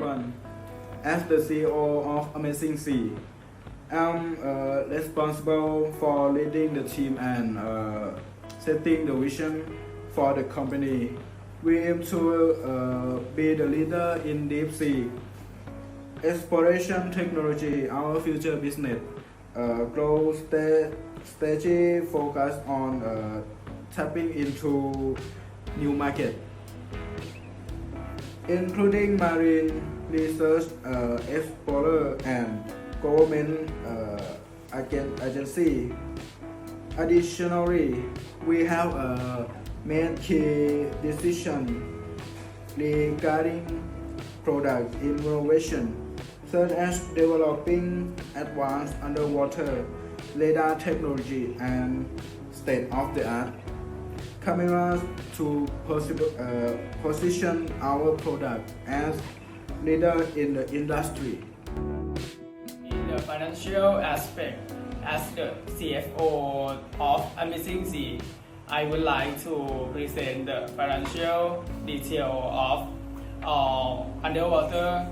As the CEO of Amazing Sea, I'm uh, responsible for leading the team and uh, setting the vision for the company. We aim to uh, be the leader in deep sea exploration technology, our future business. Uh, growth sta- strategy focus on uh, tapping into new market, including marine research, uh, explorer, and government uh, agen- agency. Additionally, we have uh, made key decision regarding product innovation, such as developing advanced underwater radar technology and state-of-the-art cameras to uh, position our product as leader in the industry. In the financial aspect, as the CFO of Amazing Sea, I would like to present the financial detail of uh, underwater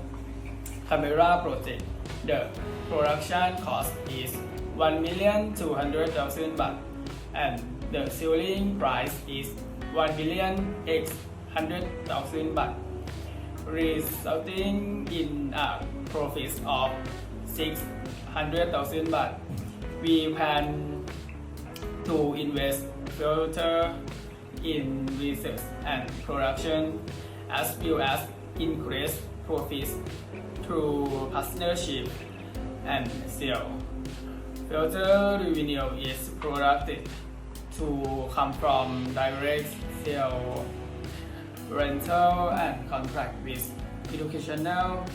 camera project. The production cost is 1,200,000 baht and the selling price is 1,800,000 baht, resulting in a profit of 600,000 baht. We plan to invest further in research and production as well as increase profits through partnership and sale. Further revenue is projected to come from direct sale, rental and contract with educational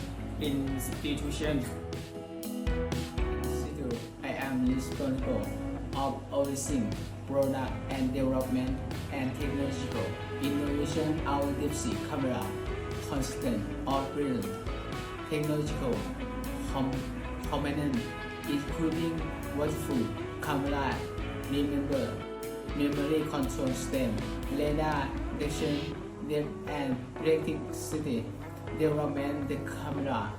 institutions. I am responsible of overseeing product and development and technological innovation our deep sea camera constant operate technological com- component including waterproof camera remember memory control system radar detection and electricity development the camera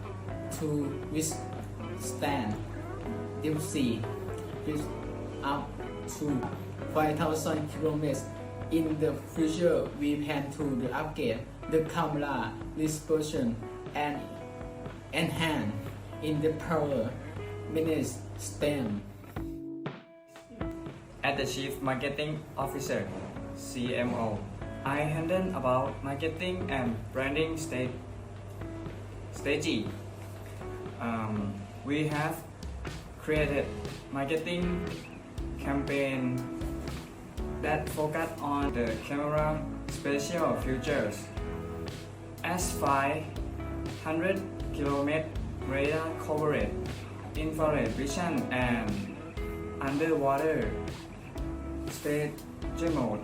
to withstand deep sea with up to 5,000 kilometers. In the future, we plan to upgrade the camera resolution and enhance in the power minutes STEM. As the Chief Marketing Officer, CMO, I handle about marketing and branding state strategy. Um, we have created marketing campaign that focus on the camera special features as 500 km radar coverage, infrared vision, and underwater state mode.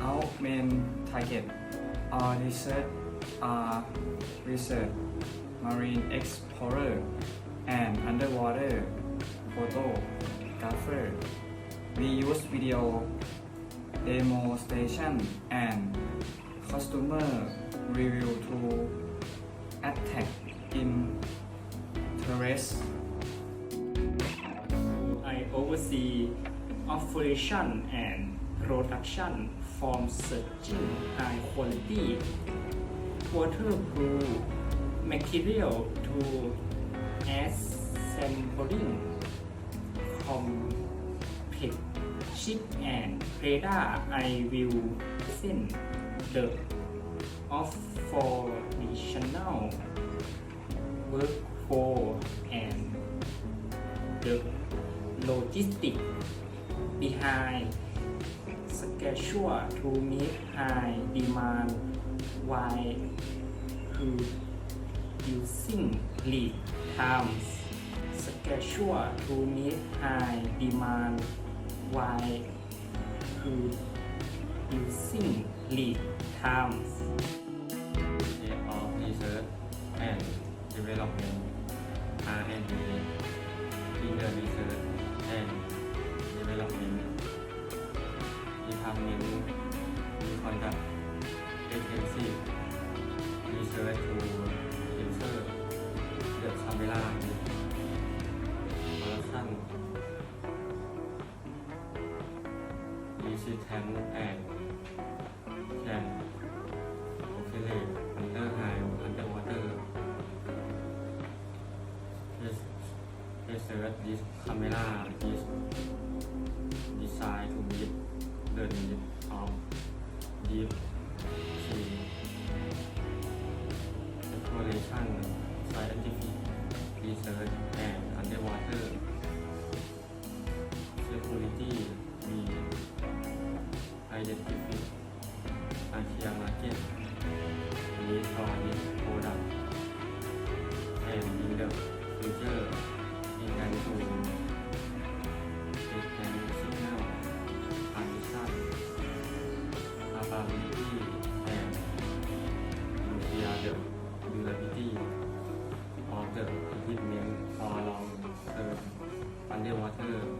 Our main target are research, are research, marine explorer, and underwater photographer. We use video demonstration and customer review to attack interest. I oversee operation and production from searching high quality waterproof material to assembling complete ship and radar. I will send the operational workforce and the logistic behind schedule to meet high demand while reducing lead times schedule to meet high demand while reducing lead times of Research and Development R&D in the Research and resistant and can oxidate under high underwater research this camera is designed to meet the needs of deep Identity อาเชียมาเก็ตนี้ทอยิสโคดัมแอนด์ยิเดอร์ฟิวเจอร์อินการทูเอ็กแอนด์ซิงเกิลพาริสันอาบาลิตี้แอนด์ลูริอาเดอร์ดูลาบิตี้ออเดอร์อินเมนต์ฟอร์ลองเซอร์ฟันเดอร์วอเตอร์